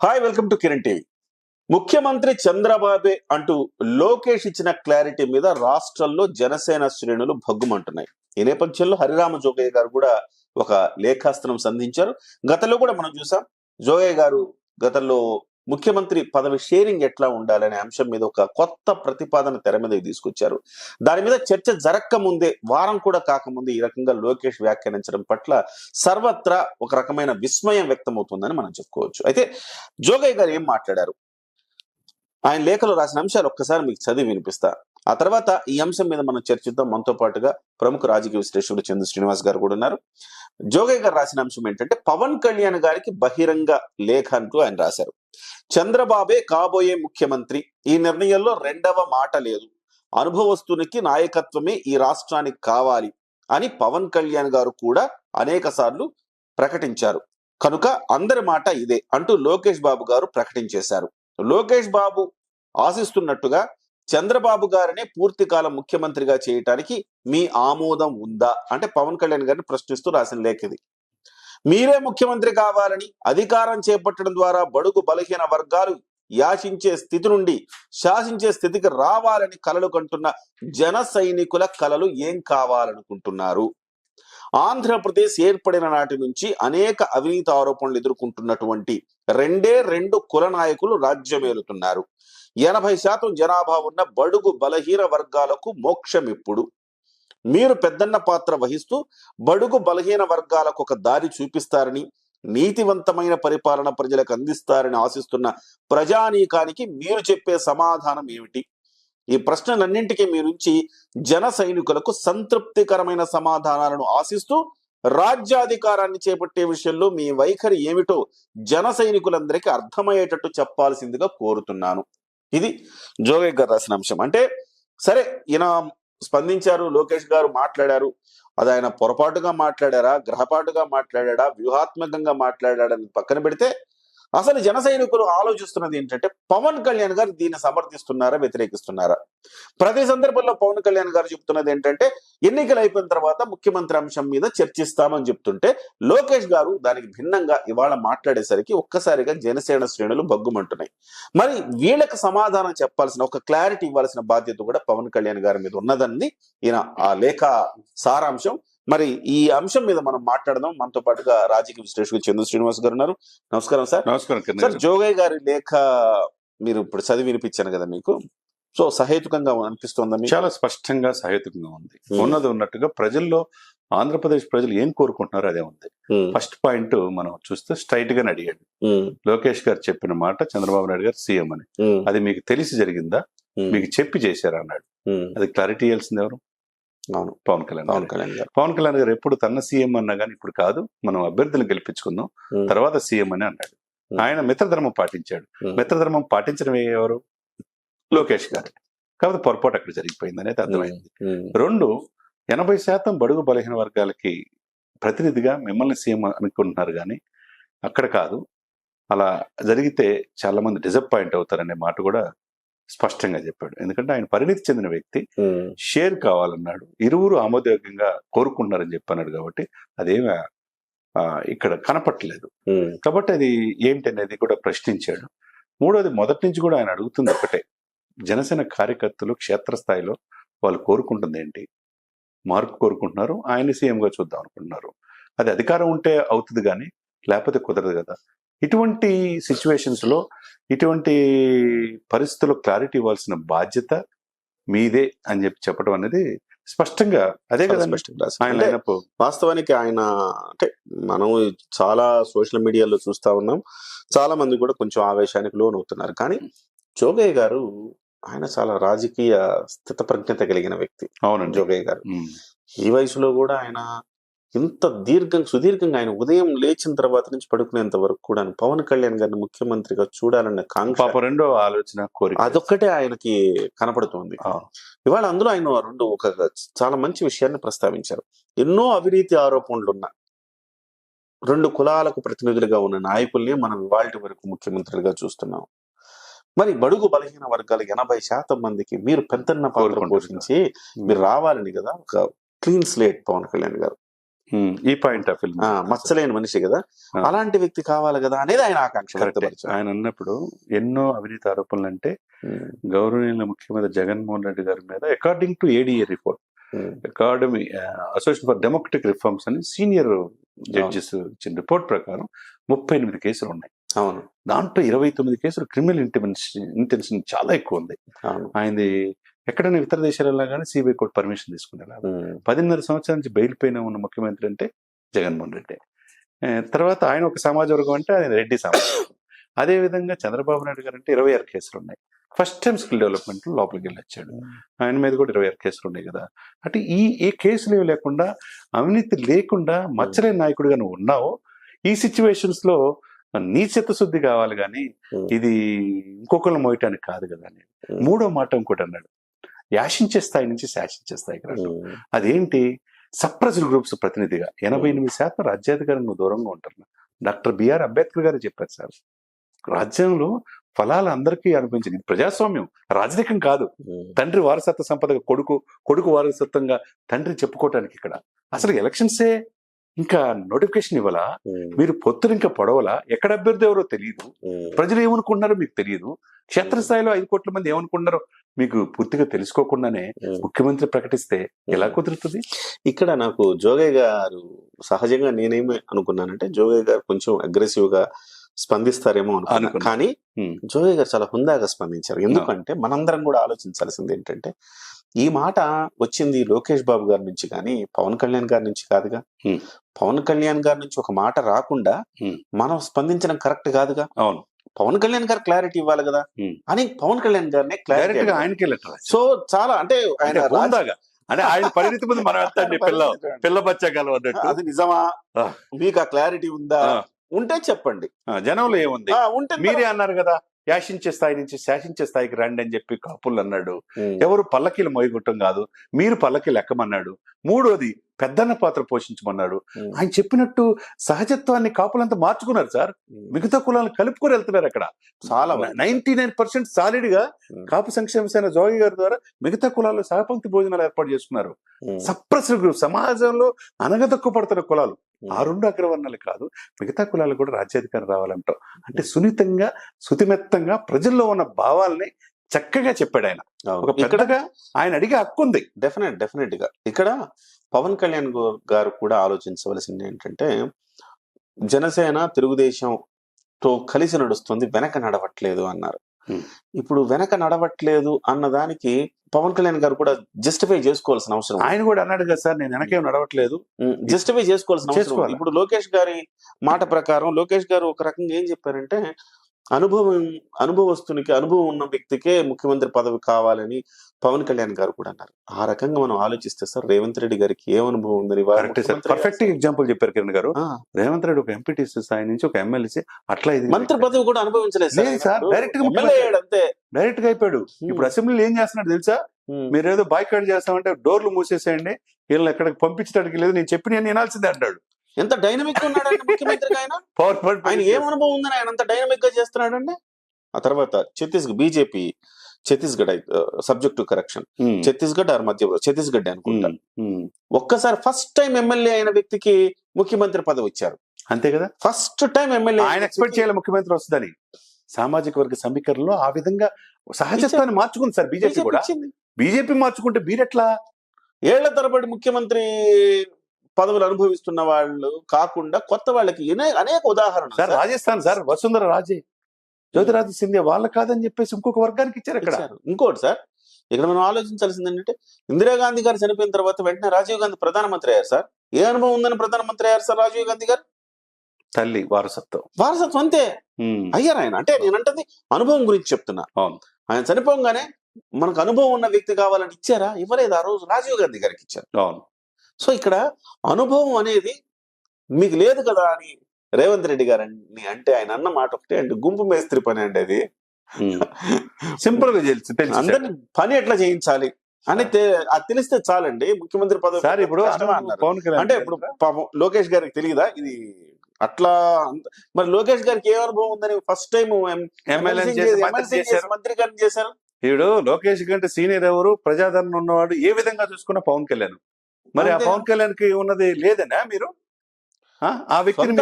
Hi welcome to Kiran TV ముఖ్యమంత్రి చంద్రబాబే అంటూ లోకేష్ ఇచ్చిన క్లారిటీ మీద రాష్ట్రంలో జనసేన శ్రేణులు భగ్గుమంటున్నాయి. ఈ నేపథ్యంలో హరిరామ జోగయ్య గారు కూడా ఒక లేఖాస్త్రం సంధించారు. గతంలో కూడా మనం చూసాం. జోగయ్య గారు గతంలో ముఖ్యమంత్రి పదవి షేరింగ్ ఎట్లా ఉండాలనే అంశం మీద ఒక కొత్త ప్రతిపాదన తెర మీద తీసుకొచ్చారు. దాని మీద చర్చ జరక్క ముందే వారం కూడా కాకముందే ఈ రకంగా లోకేష్ వ్యాఖ్యానించడం పట్ల సర్వత్రా ఒక రకమైన విస్మయం వ్యక్తమవుతుందని మనం చెప్పుకోవచ్చు. అయితే జోగయ్య గారు ఏం మాట్లాడారు? ఆయన లేఖలో రాసిన అంశాలు ఒక్కసారి మీకు చదివి వినిపిస్తా. ఆ తర్వాత ఈ అంశం మీద మనం చర్చిద్దాం. మనతో పాటుగా ప్రముఖ రాజకీయ విశ్లేషకుడు చంద్ర శ్రీనివాస్ గారు కూడా ఉన్నారు. జోగయ్య గారు రాసిన అంశం ఏంటంటే పవన్ కళ్యాణ్ గారికి బహిరంగ లేఖ అంటూ ఆయన రాశారు. చంద్రబాబే కాబోయే ముఖ్యమంత్రి. ఈ నిర్ణయంలో రెండవ మాట లేదు. అనుభవస్తునికి నాయకత్వమే ఈ రాష్ట్రానికి కావాలి అని పవన్ కళ్యాణ్ గారు కూడా అనేక సార్లు ప్రకటించారు. కనుక అందరి మాట ఇదే అంటూ లోకేష్ బాబు గారు ప్రకటించేశారు. లోకేష్ బాబు ఆశిస్తున్నట్టుగా చంద్రబాబు గారినే పూర్తి కాలం ముఖ్యమంత్రిగా చేయటానికి మీ ఆమోదం ఉందా? అంటే పవన్ కళ్యాణ్ గారిని ప్రశ్నిస్తూ రాసిన లేఖ ఇది. మీరే ముఖ్యమంత్రి కావాలని అధికారం చేపట్టడం ద్వారా బడుగు బలహీన వర్గాలు యాచించే స్థితి నుండి శాసించే స్థితికి రావాలని కలలు కంటున్న జన సైనికుల కలలు ఏం కావాలనుకుంటున్నారు? ఆంధ్రప్రదేశ్ ఏర్పడిన నాటి నుంచి అనేక అవినీతి ఆరోపణలు ఎదుర్కొంటున్నటువంటి రెండే రెండు కుల నాయకులు రాజ్యమేలుతున్నారు ఎనభై శాతం జనాభా ఉన్న బడుగు బలహీన వర్గాలకు మోక్షం ఇప్పుడు మీరు పెద్దన్న పాత్ర వహిస్తూ బడుగు బలహీన వర్గాలకు ఒక దారి చూపిస్తారని నీతివంతమైన పరిపాలన ప్రజలకు అందిస్తారని ఆశిస్తున్న ప్రజానీకానికి మీరు చెప్పే సమాధానం ఏమిటి? ఈ ప్రశ్నలన్నింటికీ మీ నుంచి జన సైనికులకు సంతృప్తికరమైన సమాధానాలను ఆశిస్తూ రాజ్యాధికారాన్ని చేపట్టే విషయంలో మీ వైఖరి ఏమిటో జన సైనికులందరికీ అర్థమయ్యేటట్టు చెప్పాల్సిందిగా కోరుతున్నాను. ఇది జోగయ్య గారు రాసిన అంశం. అంటే సరే ఈయన స్పందించారు లోకేష్ గారు మాట్లాడారు అది ఆయన పొరపాటుగా మాట్లాడారా గ్రహపాటుగా మాట్లాడా వ్యూహాత్మకంగా మాట్లాడాడని పక్కన పెడితే అసలు జన సైనికులు ఆలోచిస్తున్నది ఏంటంటే పవన్ కళ్యాణ్ గారు దీన్ని సమర్థిస్తున్నారా వ్యతిరేకిస్తున్నారా? ప్రతి సందర్భంలో పవన్ కళ్యాణ్ గారు చెప్తున్నది ఏంటంటే ఎన్నికలు అయిపోయిన తర్వాత ముఖ్యమంత్రి అంశం మీద చర్చిస్తామని చెప్తుంటే లోకేష్ గారు దానికి భిన్నంగా ఇవాళ మాట్లాడేసరికి ఒక్కసారిగా జనసేన శ్రేణులు బగ్గుమంటున్నాయి మరి వీళ్ళకి సమాధానం చెప్పాల్సిన ఒక క్లారిటీ ఇవ్వాల్సిన బాధ్యత కూడా పవన్ కళ్యాణ్ గారి మీద ఉన్నదని ఈయన ఆ లేఖ సారాంశం. మరి ఈ అంశం మీద మనం మాట్లాడదాం. మనతో పాటుగా రాజకీయ విశ్లేషకులు చంద్ర శ్రీనివాస్ గారు ఉన్నారు. నమస్కారం సార్. నమస్కారం సార్. గారు. జోగయ్య గారి లేఖ మీరు ఇప్పుడు చదివి వినిపించాను కదా మీకు. సో సహేతుకంగా అనిపిస్తోందా చాలా స్పష్టంగా సహేతుకంగా ఉంది. Hmm. ఉన్నది ఉన్నట్టుగా ప్రజల్లో ఆంధ్రప్రదేశ్ ప్రజలు ఏం కోరుకుంటున్నారో అదే ఉంది. ఉమ్, ఫస్ట్ పాయింట్ మనం చూస్తే స్ట్రైట్ గానే అడిగాడు ఉమ్, లోకేష్ గారు చెప్పిన మాట చంద్రబాబు నాయుడు గారు సీఎం అని. అది మీకు తెలిసి జరిగిందా? మీకు చెప్పి చేశారా అన్నాడు. అది క్లారిటీ ఇవ్వాల్సింది ఎవరు? అవును. పవన్ కళ్యాణ్ పవన్. కళ్యాణ్ గారు. పవన్ కళ్యాణ్ గారు ఎప్పుడు తన సీఎం అన్నా కానీ ఇప్పుడు కాదు మనం అభ్యర్థులను గెలిపించుకుందాం తర్వాత సీఎం అని అన్నాడు. ఆయన మిత్రధర్మం పాటించాడు. మిత్రధర్మం పాటించడం ఎవరు? లోకేష్ గారు. కాబట్టి పొరపాటు అక్కడ జరిగిపోయింది అనేది అర్థమైంది. రెండు ఎనభై శాతం బడుగు బలహీన వర్గాలకి ప్రతినిధిగా మిమ్మల్ని సీఎం అనుకుంటున్నారు కానీ అక్కడ కాదు. అలా జరిగితే చాలా మంది డిసప్పాయింట్ అవుతారనే మాట కూడా స్పష్టంగా చెప్పాడు. ఎందుకంటే ఆయన పరిణితి చెందిన వ్యక్తి. షేర్ కావాలన్నాడు. ఇరువురు ఆమోదయోగ్యంగా కోరుకుంటున్నారని చెప్పన్నాడు కాబట్టి అదేమి ఇక్కడ కనపట్టలేదు. కాబట్టి అది ఏంటి అనేది కూడా ప్రశ్నించాడు. మూడోది మొదటి నుంచి కూడా ఆయన అడుగుతుంది ఒకటే. జనసేన కార్యకర్తలు క్షేత్రస్థాయిలో వాళ్ళు కోరుకుంటుంది ఏంటి? మార్పు కోరుకుంటున్నారు. ఆయన సీఎంగా చూద్దాం అనుకుంటున్నారు. అది అధికారం ఉంటే అవుతుంది కానీ లేకపోతే కుదరదు కదా. ఇటువంటి సిచ్యువేషన్స్లో ఇటువంటి పరిస్థితుల్లో క్లారిటీ ఇవ్వాల్సిన బాధ్యత మీదే అని చెప్పి చెప్పడం అనేది స్పష్టంగా అదే కదా. ఆయన వాస్తవానికి ఆయన అంటే మనం చాలా సోషల్ మీడియాలో చూస్తా ఉన్నాం. చాలా మంది కూడా కొంచెం ఆవేశానికి లోన్ అవుతున్నారు కానీ జోగయ్య గారు ఆయన చాలా రాజకీయ స్థితప్రజ్ఞత కలిగిన వ్యక్తి అవునండి. జోగయ్య గారు. ఈ వయసులో కూడా ఆయన ఇంత దీర్ఘం సుదీర్ఘంగా ఆయన ఉదయం లేచిన తర్వాత నుంచి పడుకునేంత వరకు కూడా పవన్ కళ్యాణ్ గారిని ముఖ్యమంత్రిగా చూడాలన్న కాంక్ష రెండో ఆలోచన కోరిక. అదొక్కటే ఆయనకి కనపడుతోంది. ఇవాళ అందులో ఆయన రెండు ఒక చాలా మంచి విషయాన్ని ప్రస్తావించారు. ఎన్నో అవినీతి ఆరోపణలు ఉన్న రెండు కులాలకు ప్రతినిధులుగా ఉన్న నాయకుల్ని మనం ఇవాళ వరకు ముఖ్యమంత్రులుగా చూస్తున్నాం. మరి బడుగు బలహీన వర్గాల ఎనభై శాతం మందికి మీరు పెద్దన్న పాత్ర పోషించి మీరు రావాలని కదా ఒక క్లీన్ స్లేట్ పవన్ కళ్యాణ్ గారు. ఈ పాయింట్ ఆఫ్ ఆ, మచ్చలేని మనిషి కదా. అలాంటి వ్యక్తి కావాలి కదా అనేది ఆయన ఆకాంక్ష ఆయన అన్నప్పుడు ఎన్నో అవినీతి ఆరోపణలు అంటే గౌరవనీయుల ముఖ్యమంత్రి జగన్మోహన్ రెడ్డి గారి మీద according to ADA report academy association for democratic reforms అని సీనియర్ జడ్జెస్ ఇచ్చిన రిపోర్ట్ ప్రకారం ముప్పై ఎనిమిది కేసులు ఉన్నాయి. అవును. దాంట్లో ఇరవై తొమ్మిది కేసులు క్రిమినల్ ఇంటెన్షన్ ఇంటెన్షన్ చాలా ఎక్కువ ఉంది. అవును. ఆయనది ఎక్కడైనా ఇతర దేశాలలో కానీ సిబిఐ కోర్టు పర్మిషన్ తీసుకునేలా ఉమ్, పదిన్నర సంవత్సరాల నుంచి బెయిల్ పైన ఉన్న ముఖ్యమంత్రి అంటే జగన్మోహన్ రెడ్డి. తర్వాత ఆయన ఒక సమాజ వర్గం అంటే ఆయన రెడ్డి సమాజం అదే విధంగా చంద్రబాబు నాయుడు గారు అంటే ఇరవై ఆరు కేసులు ఉన్నాయి. ఫస్ట్ టైం స్కిల్ డెవలప్మెంట్ లోపలికి వెళ్ళి వచ్చాడు. ఆయన మీద కూడా ఇరవై ఆరు కేసులు ఉన్నాయి కదా. అంటే ఈ ఏ కేసులు లేకుండా అవినీతి లేకుండా మచ్చలేని నాయకుడిగా నువ్వు ఉన్నావు. ఈ సిచ్యువేషన్స్లో నీ చిత్తశుద్ధి కావాలి కానీ ఇది ఇంకొకరు మోయటానికి కాదు కదా అని. మూడో మాట ఇంకోటి అన్నాడు. యాశించే స్థాయి నుంచి శాసించే స్థాయికి రావడం అదేంటి? సప్రెస్డ్ గ్రూప్స్ ప్రతినిధిగా. ఎనభై ఎనిమిది శాతం రాజ్యాధికారంగా దూరంగా ఉంటారు. డాక్టర్ బిఆర్ అంబేద్కర్ గారు చెప్పారు సార్. రాజ్యంలో ఫలాలు అందరికీ అనుభవించింది. ఇది ప్రజాస్వామ్యం రాజరికం కాదు. తండ్రి వారసత్వ సంపదగా కొడుకు కొడుకు వారసత్వంగా తండ్రి చెప్పుకోవటానికి ఇక్కడ. అసలు ఎలక్షన్సే ఇంకా నోటిఫికేషన్ ఇవ్వాలా? మీరు పొత్తులు ఇంకా పొడవలా? ఎక్కడ అభ్యర్థి ఎవరో తెలియదు ప్రజలు ఏమనుకుంటున్నారో మీకు తెలియదు క్షేత్రస్థాయిలో ఐదు కోట్ల మంది ఏమనుకుంటున్నారో మీకు పూర్తిగా తెలుసుకోకుండానే. ముఖ్యమంత్రి ప్రకటిస్తే ఎలా కుదురుతుంది? ఇక్కడ నాకు జోగయ్య గారు సహజంగా నేనేమి అనుకున్నానంటే జోగయ్య గారు కొంచెం అగ్రెసివ్గా స్పందిస్తారేమో అనుకున్నా. అనుకున్నా. కానీ. జోగయ్య గారు చాలా హుందాగా స్పందించారు. ఎందుకంటే మనందరం కూడా ఆలోచించాల్సింది ఏంటంటే ఈ మాట వచ్చింది లోకేష్ బాబు గారి నుంచి కానీ పవన్ కళ్యాణ్ గారి నుంచి కాదుగా. పవన్ కళ్యాణ్ గారి నుంచి ఒక మాట రాకుండా. మనం స్పందించడం కరెక్ట్ కాదుగా. అవును. పవన్ కళ్యాణ్ గారు క్లారిటీ ఇవ్వాలి కదా. అని పవన్ కళ్యాణ్ గారిని క్లారిటీ ఆయనకి సో చాలా అంటే ఆయన హోందాగా. అంటే ఆయన పరిణితి ముందు మనం వెళ్తాండి పిల్ల. పిల్ల బచ్చగాలు అన్నట్టు. అది నిజమా. మీకు ఆ క్లారిటీ ఉందా? ఉంటే చెప్పండి. జనంలో ఏముంది? ఉంటే మీరే అన్నారు కదా యాశించే స్థాయి నుంచి శాసించే స్థాయికి రండి అని చెప్పి కాపులు అన్నాడు. ఎవరు పల్లకీలు మోయగొట్టం కాదు మీరు పల్లకీలు ఎక్కమన్నాడు మూడోది పెద్దన్న పాత్ర పోషించమన్నాడు. ఆయన చెప్పినట్టు సహజత్వాన్ని కాపులంతా మార్చుకున్నారు సార్. మిగతా కులాలను కలుపుకొని వెళ్తున్నారు అక్కడ. చాలా. నైన్టీ నైన్ పర్సెంట్ సాలిడ్గా కాపు సంక్షేమ సేన జోగి గారి ద్వారా మిగతా కులాల్లో సహపంక్తి భోజనాలు ఏర్పాటు చేసుకున్నారు. సప్రెస్డ్ గ్రూప్ సమాజంలో అనగదొక్కపడుతున్న కులాలు. ఆ రెండు అగ్రవర్ణాలు కాదు మిగతా కులాలు కూడా రాజ్యాధికారం రావాలంటాం అంటే సున్నితంగా శుతిమెత్తంగా ప్రజల్లో ఉన్న భావాల్ని చక్కగా చెప్పాడు ఆయన. అవును. ఒక ఇక్కడ పెద్దగా ఆయన అడిగే హక్కు ఉంది. డెఫినెట్ డెఫినెట్గా ఇక్కడ పవన్ కళ్యాణ్ గారు కూడా ఆలోచించవలసింది ఏంటంటే జనసేన తెలుగుదేశం తో కలిసి నడుస్తుంది వెనక నడవట్లేదు అన్నారు. ఇప్పుడు వెనక నడవట్లేదు అన్న దానికి పవన్ కళ్యాణ్ గారు కూడా జస్టిఫై చేసుకోవాల్సిన అవసరం. ఆయన కూడా అన్నాడు కదా సార్ నేను వెనకేం నడవట్లేదు. జస్టిఫై చేసుకోవాల్సిన అవసరం. ఇప్పుడు లోకేష్ గారి మాట ప్రకారం లోకేష్ గారు ఒక రకంగా ఏం చెప్పారంటే అనుభవం అనుభవస్తునికి అనుభవం ఉన్న వ్యక్తికే ముఖ్యమంత్రి పదవి కావాలని పవన్ కళ్యాణ్ గారు కూడా అన్నారు. ఆ రకంగా మనం ఆలోచిస్తే సార్ రేవంత్ రెడ్డి గారికి ఏ అనుభవం ఉందని పర్ఫెక్ట్ ఎగ్జాంపుల్ చెప్పారు కిరణ్ గారు. రేవంత్ రెడ్డి ఒక ఎంపీటీసీ స్థాయి నుంచి ఒక ఎమ్మెల్సీ అట్లా ఇది మంత్రి పదవి కూడా అనుభవించలేదు సార్. డైరెక్ట్గా ఎమ్మెల్యే అంతే. డైరెక్ట్గా అయిపోయాడు. ఇప్పుడు అసెంబ్లీలో ఏం చేస్తున్నాడు తెలుసా? ఉమ్, మీరు ఏదో బాయ్కాట్ చేస్తామంటే డోర్లు మూసేసేయండి. వీళ్ళని ఎక్కడికి పంపించడానికి లేదు. నేను చెప్పి నేను వినాల్సిందే అంటాడు. ఎంత డైనమిక్ ఉన్నాడండి ముఖ్యమంత్రిగా ఆయన? ఏం అనుభవం ఉందని ఆయన అంత డైనమిక్గా చేస్తున్నాడండి? ఆ తర్వాత Chhattisgarh BJP Chhattisgarh subject to correction Chhattisgarh or Madhya Pradesh Chhattisgarh అనుకుంటా. ఒక్కసారి ఫస్ట్ టైం ఎమ్మెల్యే అయిన వ్యక్తికి ముఖ్యమంత్రి పదవి ఇచ్చారు. అంతే కదా? ఫస్ట్ టైం ఎమ్మెల్యే ఆయన ఎక్స్పెక్ట్ చేయాలి ముఖ్యమంత్రి వస్తుందని. సామాజిక వర్గ సమీకరణలో ఆ విధంగా సహజత్వాన్ని మార్చుకుంది సార్ బీజేపీ కూడా. బీజేపీ మార్చుకుంటే మీరెట్లా? ఏళ్ళ తరబడి ముఖ్యమంత్రి పదవులు అనుభవిస్తున్న వాళ్ళు కాకుండా కొత్త వాళ్ళకి అనేక ఉదాహరణలు. Sir Rajasthan sir Vasundhara Raje. Jyothiraju Scindia వాళ్ళ కాదని చెప్పేసి ఇంకొక వర్గానికి ఇచ్చారు ఇచ్చారు. ఇంకోటి సార్ ఇక్కడ మనం ఆలోచించాల్సింది ఏంటంటే ఇందిరాగాంధీ గారు చనిపోయిన తర్వాత వెంటనే రాజీవ్ గాంధీ ప్రధానమంత్రి అయ్యారు సార్. ఏ అనుభవం ఉందని ప్రధానమంత్రి అయ్యారు సార్ రాజీవ్ గాంధీ గారు? తల్లి వారసత్వం. వారసత్వం అంతే. అయ్యారు ఆయన. అంటే నేనంటది అనుభవం గురించి చెప్తున్నా. అవును. ఆయన చనిపోగానే మనకు అనుభవం ఉన్న వ్యక్తి కావాలని ఇచ్చారా? ఇవ్వలేదు. ఆ రోజు రాజీవ్ గాంధీ గారికి ఇచ్చారు. అవును. సో ఇక్కడ అనుభవం అనేది మీకు లేదు కదా అని రేవంత్ రెడ్డి గారు అంటే ఆయన అన్న మాట ఒకటి అంటే గుంపు మేస్త్రి పని అండి అది. సింపుల్గా తెలుసు అందరిని పని ఎట్లా చేయించాలి అని అది తెలిస్తే చాలండి. ముఖ్యమంత్రి పదవి సార్ ఇప్పుడు అంటే ఇప్పుడు పాపం లోకేష్ గారికి తెలియదా ఇది అట్లా మరి లోకేష్ గారికి ఏ అనుభవం ఉందని ఫస్ట్ టైం మంత్రి గారిని చేశారు? ఈవిడు లోకేష్ కంటే సీనియర్ ఎవరు? ప్రజాదరణ ఉన్నవాడు ఏ విధంగా చూసుకున్న పవన్ కళ్యాణ్. మరి ఆ. పవన్ కళ్యాణ్కి ఉన్నది లేదనా మీరు ఆ? వ్యక్తిని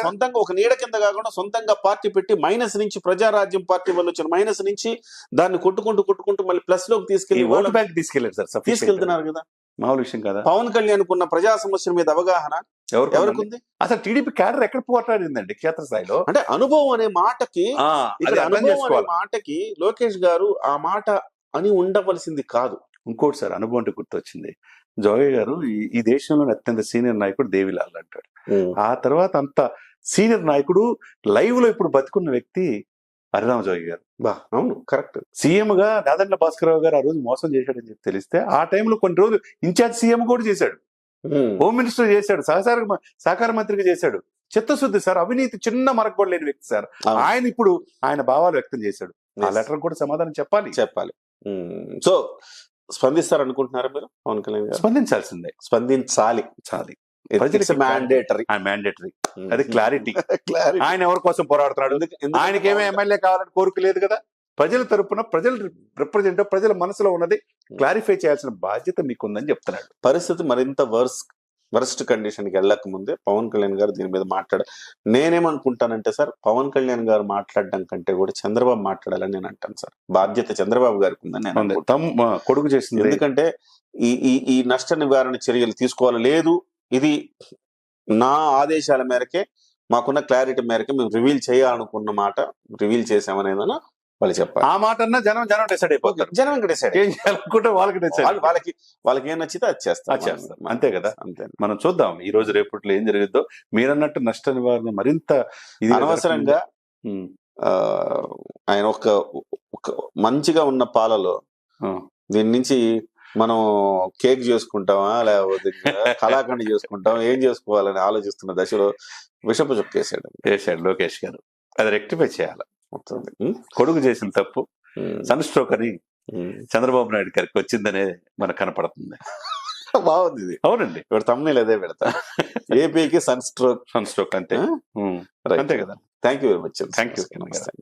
సొంతంగా ఒక నీడ కింద కాకుండా సొంతంగా పార్టీ పెట్టి మైనస్ నుంచి ప్రజారాజ్యం పార్టీ వల్ల వచ్చిన మైనస్ నుంచి దాన్ని కొట్టుకుంటూ కొట్టుకుంటూ మళ్ళీ ప్లస్లోకి తీసుకెళ్ళి ఓటు బ్యాంక్ తీసుకెళ్ళారు సార్. తీసుకెళ్తున్నారు కదా మామూలు విషయం కదా పవన్ కళ్యాణ్ కున్న ప్రజా సమస్యల మీద అవగాహన ఎవరికి ఉంది? అసలు టీడీపీ క్యాడర్ ఎక్కడ పోట్లాడిందండి క్షేత్రస్థాయిలో అంటే అనుభవం అనే మాటకి అనుభవం అనే మాటకి లోకేష్ గారు ఆ మాట అని ఉండవలసింది కాదు ఇంకోటి సార్ అనుభవం అంటే గుర్తొచ్చింది. జోగయ్య గారు ఈ- దేశంలోని అత్యంత సీనియర్ నాయకుడు దేవిలాల్ అంటాడు. ఆ తర్వాత అంత సీనియర్ నాయకుడు లైవ్లో ఇప్పుడు బతుకున్న వ్యక్తి హరిరామ జోగి గారు. బా అవును కరెక్ట్. సీఎం గా నాదండ్ల భాస్కరరావు గారు ఆ రోజు మోసం చేశాడని చెప్పి తెలిస్తే ఆ టైంలో కొన్ని రోజులు ఇన్ఛార్జ్ సీఎం కూడా చేశాడు. హోమ్ మినిస్టర్ చేశాడు సహకార సహకార మంత్రిగా చేశాడు. చిత్తశుద్ధి సార్ అవినీతి చిన్న మరకబడి లేని వ్యక్తి సార్. ఆయన ఇప్పుడు ఆయన భావాలు వ్యక్తం చేశాడు. ఆ లెటర్ కూడా సమాధానం చెప్పాలి. చెప్పాలి. సో స్పందిస్తారు అనుకుంటున్నారా మీరు? పవన్ కళ్యాణ్ గారు? స్పందించాల్సిందే. స్పందించాలి. చాలి. మ్యాండేటరీ మ్యాండేటరీ అది క్లారిటీ క్లారిటీ ఆయన ఎవరి కోసం పోరాడుతున్నాడు? ఆయనకేమో ఎమ్మెల్యే కావాలని కోరిక లేదు కదా? ప్రజల తరపున ప్రజలు రిప్రజెంట్ ప్రజల మనసులో ఉన్నది క్లారిఫై చేయాల్సిన బాధ్యత మీకుందని చెప్తున్నాడు. పరిస్థితి మరింత వర్స్ వర్స్ట్ కండిషన్కి వెళ్ళక ముందే పవన్ కళ్యాణ్ గారు దీని మీద మాట్లాడ నేనేమనుకుంటానంటే సార్ పవన్ కళ్యాణ్ గారు మాట్లాడడం కంటే కూడా చంద్రబాబు మాట్లాడాలని నేను అంటాను సార్. బాధ్యత చంద్రబాబు గారికి ఉందని నేను. తమ్ కొడుకు చేసింది. ఎందుకంటే ఈ ఈ ఈ నష్ట నివారణ చర్యలు తీసుకోవాలి లేదు. ఇది నా ఆదేశాల మేరకే మాకున్న క్లారిటీ మేరకే మేము రివీల్ చేయాలనుకున్న మాట రివీల్ చేసామనేదని వాళ్ళు చెప్పాలి. ఆ మాట అన్నా జనం జనం డిసైడ్ అయిపోతారు. జనం ఇంకా డిసైడ్ ఏం చేయాలనుకుంటే వాళ్ళకి డిసైడ్ వాళ్ళు వాళ్ళకి వాళ్ళకి ఏం నచ్చితే అది చేస్తారు. అంతే కదా. అంతే మనం చూద్దాం ఈ రోజు రేపట్లో ఏం జరుగుద్దో. మీరన్నట్టు నష్ట నివారణ మరింత ఇది అనవసరంగా ఆయన ఒక మంచిగా ఉన్న పాలలో దీని నుంచి మనం కేక్ చేసుకుంటామా లేకపోతే కళాఖండ్ చేసుకుంటాం ఏం చేసుకోవాలని ఆలోచిస్తున్న దశలో విషపు చుక్కేసాడు చేశాడు లోకేష్ గారు. అది రెక్టిఫై చేయాలి? కొడుకు చేసిన తప్పు. సన్ స్ట్రోక్ అని. చంద్రబాబు నాయుడు గారికి వచ్చిందనే మనకు కనపడుతుంది. బాగుంది ఇది. అవునండి. ఇప్పుడు తమ్ముళ్ళు అదే పెడతా. ఏపీకి sun stroke sun stroke? Um, అంతే కదా. Thank you very much you. నమస్తే.